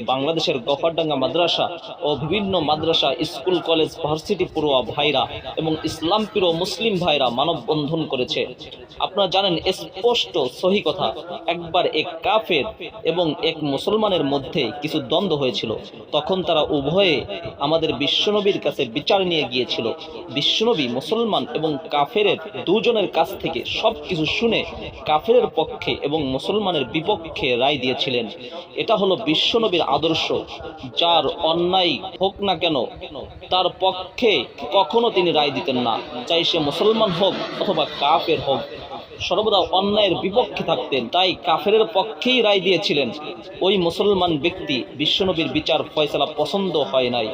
বাংলাদেশের গফরডাঙ্গা মাদ্রাসা ও বিভিন্ন মাদ্রাসা, school, college, varsity পড়ুয়া ভাইরা এবং ইসলাম প্রিয় মুসলিম ভাইরা মানববন্ধন করেছে। আপনারা জানেন, স্পষ্ট সহি কথা, একবার এক কাফের এবং এক মুসলমানের মধ্যে কিছু দ্বন্দ্ব হয়েছিল। তখন তারা উভয়ে আমাদের বিশ্বনবীর কাছে বিচার নিয়ে গিয়েছিল। বিশ্বনবী মুসলমান এবং কাফেরের দুজনের কাছ থেকে সব কিছু শুনে কাফেরের পক্ষে এবং মুসলমানের বিপক্ষে রায় দিয়েছিলেন। এটা হলো বিশ্বনবীর আদর্শ, যার অন্যায় হোক না কেন, তার পক্ষে কখনো তিনি রায় দিতেন না, চাই সে মুসলমান হোক অথবা কাফের হোক। সর্বদা অন্যায়ের বিপক্ষে থাকতেন, তাই কাফেরের পক্ষেই রায় দিয়েছিলেন। ওই মুসলমান ব্যক্তি বিশ্বনবীর বিচার ফয়সলা পছন্দ হয় নাই।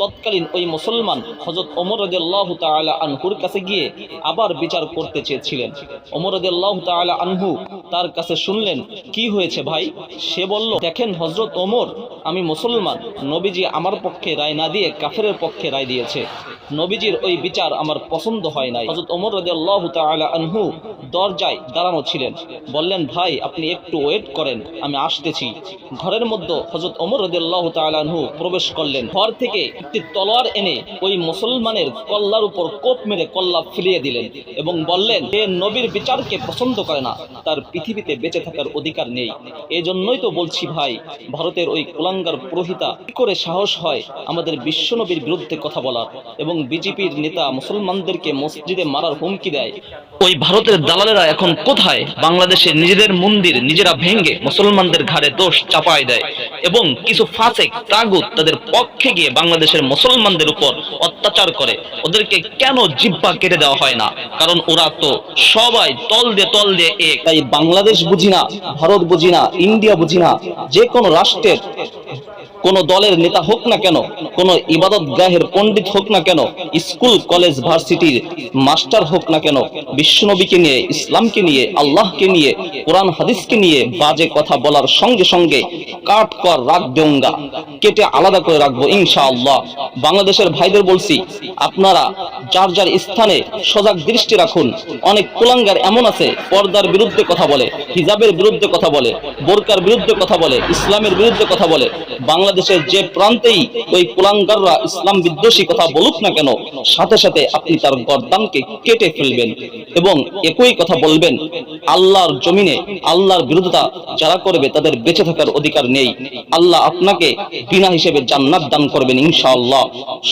তৎকালীন ওই মুসলমান হজরত ওমর রদিয়াল্লাহ তালা আনহুর কাছে গিয়ে আবার বিচার করতে চেয়েছিলেন। ওমর রদিয়াল্লাহ তালা আনহু তার কাছে শুনলেন, কি হয়েছে ভাই? সে বলল, দেখেন হজরত ওমর, আমি মুসলমান। নবীজি আমার পক্ষে রায় না দিয়ে কাফেরের পক্ষে রায় দিয়েছে। নবীজির ওই বিচার আমার পছন্দ হয় নাই। হজরত ওমর রদিয়াল্লাহ তাআলা আনহু দরজায় দাঁড়ানো ছিলেন। বললেন, ভাই, আপনি একটু ওয়েট করেন, আমি আসতেছি। ঘরের মধ্যে হজরত ওমর রদিয়াল্লাহ তাআলা আনহু প্রবেশ করলেন। ঘর থেকে একটি তলোয়ার এনে ওই মুসলমানের কল্লার উপর কোপ মেরে কল্লা ফিরিয়ে দিলেন এবং বললেন যে নবীর বিচারকে পছন্দ করে না। তার পৃথিবীতে বেঁচে থাকার অধিকার নেই। এজন্যই তো বলছি ভাই, ভারতের ওই কুলাঙ্গার পুরোহিতা করে সাহস হয় আমাদের বিশ্বনবীর বিরুদ্ধে কথা বলার? এবং বিজেপির নেতা মুসলমানদেরকে মসজিদে মারার হুমকি দেয়। ওই ভারতের দালালেরা এখন কোথায়? বাংলাদেশের নিজেদের মন্দির নিজেরা ভেঙ্গে মুসলমানদের ঘাড়ে দোষ চাপায় দেয়। এবং কিছু ফাসেক, তাগুত তাদের পক্ষে গিয়ে বাংলাদেশের মুসলমানদের উপর অত্যাচার করে। ওদেরকে কেন জিব্বা কেটে দেওয়া হয় না? কারণ ওরা তো সবাই তল দিয়ে তল দিয়ে এক। তাই বাংলাদেশ বুঝি না ভারত বুঝি না ইন্ডিয়া বুঝি না যে কোনো রাষ্ট্রের কোন দলের নেতা হোক না কেন, কোন ইবাদত গাহের পণ্ডিত হোক না কেন, স্কুল, কলেজ, ভার্সিটির মাস্টার হোক না কেন, বিশ্বনবীকে নিয়ে, ইসলামকে নিয়ে, আল্লাহকে নিয়ে, কোরআন, হাদিসকে নিয়ে বাজে কথা বলার সঙ্গে সঙ্গে কাট কর রাখ দেউঙ্গা কেটে আলাদা করে রাখব ইনশাআল্লাহ। বাংলাদেশের ভাইদের বলছি, আপনারা যার যার স্থানে সজাগ দৃষ্টি রাখুন। অনেক কুলাঙ্গার এমন আছে, পর্দার বিরুদ্ধে কথা বলে, হিজাবের বিরুদ্ধে কথা বলে, বোরকার বিরুদ্ধে কথা বলে, ইসলামের বিরুদ্ধে কথা বলে বাংলাদেশের যে প্রান্তেই ওই কুলাঙ্গাররা ইসলাম বিদ্বেষী কথা বলুক না কেন, সাথে সাথে আপনি তার গর্দানকে কেটে ফেলবেন এবং একই কথা বলবেন, আল্লাহর জমিনে আল্লাহর বিরোধিতা যারা করবে তাদের বেঁচে থাকার অধিকার নেই। আল্লাহ আপনাকে বিনা হিসেবে জান্নাত দান করবেন ইনশাআল্লাহ।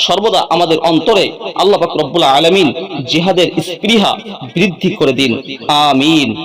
সর্বদা আমাদের অন্তরে আল্লাহ পাক আলামিন জিহাদের স্পৃহা বৃদ্ধি করে দিন। আমিন।